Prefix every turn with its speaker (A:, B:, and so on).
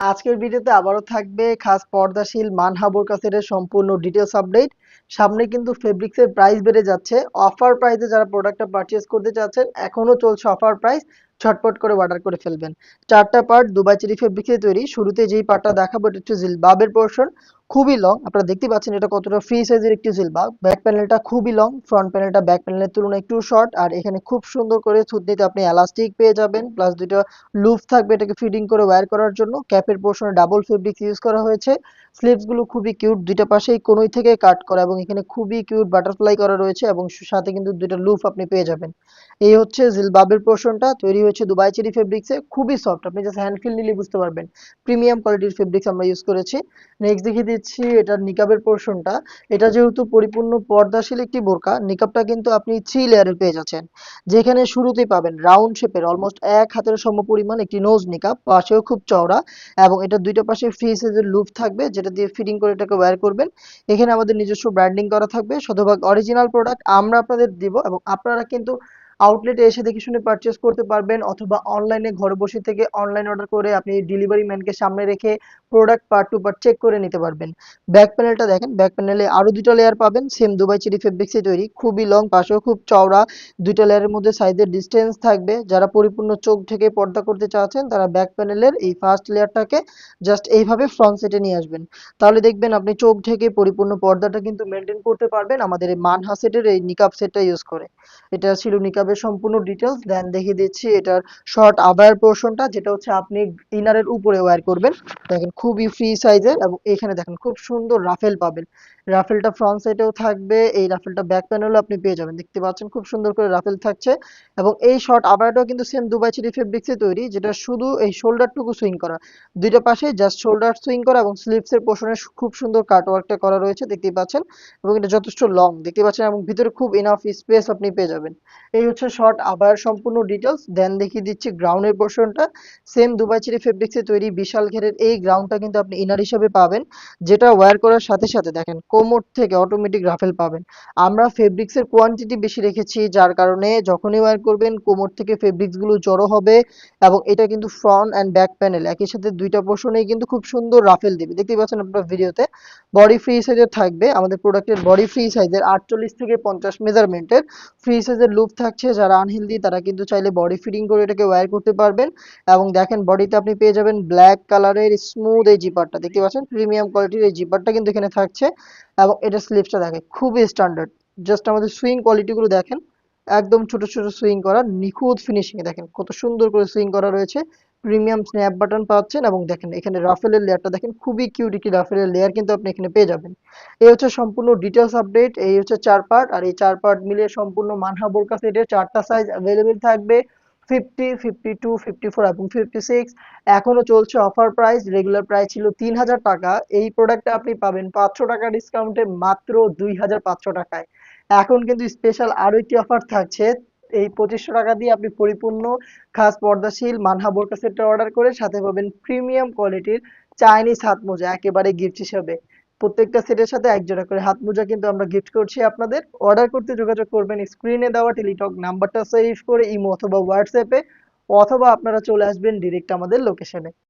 A: আজকের ভিডিওতে আবারও থাকবে খাস পর্দাশীল মানহাবর কাছের সম্পূর্ণ ডিটেলস আপডেট সামনে কিন্তু ফেব্রিক্সের প্রাইস বেড়ে যাচ্ছে। অফার প্রাইসে যারা প্রোডাক্টটা পারচেস করতে চাচ্ছেন, এখনও চলছে অফার প্রাইস ছটপট করে অর্ডার করে ফেলবেন। চারটা পার্ট দুবাই চেরি ফেব্রিক্সে তৈরি। শুরুতে যেই পার্টটা দেখাবো, এটা হচ্ছে জিলবাবের পোর্শন খুবই লং আপনারা দেখতে পাচ্ছেন এটা কতটা ফ্রি সাইজের একটি জিলবাব ব্যাক প্যানেলটা খুবই লং ফ্রন্ট প্যানেলটা ব্যাক প্যানেলের তুলনায় একটু শর্ট আর এখানে খুব সুন্দর করে থুতনিতে আপনি এলাস্টিক পেয়ে যাবেন প্লাস দুটো লুপ থাকবে এটাকে ফিটিং করে ওয়্যার করার জন্য। ক্যাপের পোর্শনে ডাবল ফেব্রিক্স ইউজ করা হয়েছে। স্লিভসগুলো খুবই কিউট দুইটা পাশেই কোনোই থেকে কাট করা এবং এখানে খুবই কিউট বাটারফ্লাই করা রয়েছে এবং সাথে কিন্তু দুইটা লুপ আপনি পেয়ে যাবেন। এই হচ্ছে জিলবাবের পোর্শনটা তৈরি হয়েছে দুবাই চেরি ফেব্রিক্সে খুবই সফট আপনি জাস্ট হ্যান্ড ফিল নিলে বুঝতে পারবেন। প্রিমিয়াম কোয়ালিটির ফেব্রিক্স আমরা ইউজ করেছি। নেক্সট দেখিয়ে দিচ্ছি এটার নিকাবের পোর্শনটা। এটা যেহেতু পরিপূর্ণ পর্দাশীল একটি বোরকা, নিকাবটা কিন্তু আপনি থ্রি লেয়ারের পেয়ে যাচ্ছেন। যেখানে শুরুতেই পাবেন রাউন্ড শেপের অলমোস্ট এক হাতের সমপরিমাণ একটি নোজ নিকাব পাশেও খুব চওড়া, এবং এটা দুইটা পাশে ফ্রি সাইজের লুপ থাকবে, যেটা দিয়ে ফিটিং করে এটাকে ওয়্যার করবেন। এখানে আমাদের নিজস্ব ব্র্যান্ডিং করা থাকবে, শতভাগ অরিজিনাল প্রোডাক্ট আমরা আপনাদের দিব, এবং আপনারা কিন্তু আউটলেটে এসে দেখে শুনে পারচেস করতে পারবেন অথবা অনলাইনে ঘরে বসে থেকে অনলাইন অর্ডার করে আপনি ডেলিভারি ম্যানকে সামনে রেখে product part to part check করে নিতে পারবেন। ব্যাক প্যানেলটা দেখেন ব্যাক প্যানেলে আরও দুটো লেয়ার পাবেন সেম দুবাই চিরি ফেব্রিক্সে তৈরি, খুবই লং পাশেও খুব চওড়া, দুইটা লেয়ারের মধ্যে সাইজের ডিস্টেন্স থাকবে। যারা পরিপূর্ণ চোখ থেকে পর্দা করতে চাচ্ছেন, তারা ব্যাক প্যানেলের এই ফার্স্ট লেয়ারটাকে জাস্ট এইভাবে ফ্রন্ট সেটে নিয়ে আসবেন। তাহলে দেখবেন আপনি চোখ থেকে পরিপূর্ণ পর্দাটা কিন্তু মেনটেন করতে পারবেন। আমাদের এই মানহা সেটের এই নিকাব সেটটা ইউজ করে। এটা ছিল নিকাবের সম্পূর্ণ ডিটেলস দেন দেখিয়ে দিচ্ছি এটার শর্ট আবার পোর্শনটা যেটা হচ্ছে আপনি ইনারের উপরে ওয়্যার করবেন। দেখেন খুবই ফ্রি সাইজের এবং এখানে দেখেন খুব সুন্দর রাফেল পাবেন। রাফেলটা ফ্রন্ট সাইডেও থাকবে, এই রাফেলটা ব্যাক প্যানেলও আপনি পেয়ে যাবেন। দেখতে পাচ্ছেন খুব সুন্দর করে রাফেল থাকছে এবং এই শর্ট আবারটাও কিন্তু সেম দুবাই চেরি ফেব্রিক্সে তৈরি, যেটা শুধু এই শোল্ডারটুকু সুইং করা। দুইটা পাশে জাস্ট শোল্ডার সুইং করা এবং স্লিভসের পোর্শনে খুব সুন্দর কাটওয়ার্কটা করা রয়েছে, দেখতেই পাচ্ছেন এবং এটা যথেষ্ট লং দেখতে পাচ্ছেন এবং ভিতরে খুব ইনাফ স্পেস আপনি পেয়ে যাবেন। এই হচ্ছে শর্ট আবার সম্পূর্ণ ডিটেলস দেন দেখিয়ে দিচ্ছি গ্রাউন্ডের পোর্শনটা সেম দুবাই চেরি ফেব্রিক্সে তৈরি বিশাল ঘেরের এই গ্রাউন্ডটা কিন্তু আপনি ইনার হিসেবে পাবেন, যেটা ওয়্যার করার সাথে সাথে দেখেন কোমর থেকে অটোমেটিক রাফেল পাবেন। আমরা ফেব্রিক্সের কোয়ান্টিটি বেশি রেখেছি, যার কারণে যখনই ওয়্যার করবেন কোমর থেকে ফেব্রিক্সগুলো জড়ো হবে এবং এটা কিন্তু ফ্রন্ট অ্যান্ড ব্যাক প্যানেল একই সাথে দুইটা পোর্শনেই কিন্তু খুব সুন্দর রাফেল দেবে। দেখতেই পাচ্ছেন আপনার ভিডিওতে বডি ফ্রি সাইজের থাকবে, আমাদের প্রোডাক্টের বডি ফ্রি সাইজের আটচল্লিশ থেকে পঞ্চাশ মেজারমেন্টের ফ্রি সাইজের লুপ থাকছে। যারা আনহেলদি তারা কিন্তু চাইলে বডি ফিটিং করে এটাকে ওয়্যার করতে পারবেন। এবং দেখেন বডিতে আপনি পেয়ে যাবেন ব্ল্যাক কালারের স্মুথ এই জিপারটা দেখতে পাচ্ছেন? প্রিমিয়াম কোয়ালিটির এই জিপারটা কিন্তু এখানে থাকছে। এবং এটা স্লিপসটা দেখে খুবই স্ট্যান্ডার্ড জাস্ট আমাদের সুইং কোয়ালিটিগুলো দেখেন। একদম ছোট ছোট সুইং করা, নিখুঁত ফিনিশিং এ দেখেন কত সুন্দর করে সুইং করা রয়েছে। প্রিমিয়াম স্ন্যাপ বাটন পাচ্ছেন এবং দেখেন এখানে রাফেলের লেয়ারটা দেখেন, খুবই কিউট একটি রাফেলের লেয়ার কিন্তু আপনি এখানে পেয়ে যাবেন। এই হচ্ছে সম্পূর্ণ ডিটেলস আপডেট এই হচ্ছে চার পার্ট আর এই চার পার্ট মিলিয়ে সম্পূর্ণ মানহা বোরকা সেটের চারটা সাইজ অ্যাভেলেবেল থাকবে fifty fifty two fifty four এবং ফিফটি সিক্স এখনও চলছে অফার প্রাইস রেগুলার প্রাইস ছিল তিন হাজার টাকা। এই প্রোডাক্টটা আপনি পাবেন পাঁচশো টাকা ডিসকাউন্টে মাত্র দুই হাজার পাঁচশো টাকায়। এখন কিন্তু স্পেশাল আরও একটি অফার থাকছে। এই পঁচিশশো টাকা দিয়ে আপনি পরিপূর্ণ খাস পর্দাশীল মানহা বোরকা সেটটা অর্ডার করে সাথে পাবেন প্রিমিয়াম কোয়ালিটির চাইনিজ হাত মোজা, একেবারে গিফট হিসেবে। প্রত্যেকটা সেটের সাথে এক জোড়া করে হাত মোজা কিন্তু আমরা গিফট করছি আপনাদের। অর্ডার করতে যোগাযোগ করবেন স্ক্রিনে দেওয়া টেলিটক নাম্বারটা সেভ করে ইমো অথবা হোয়াটসঅ্যাপে অথবা আপনারা চলে আসবেন ডিরেক্ট আমাদের লোকেশনে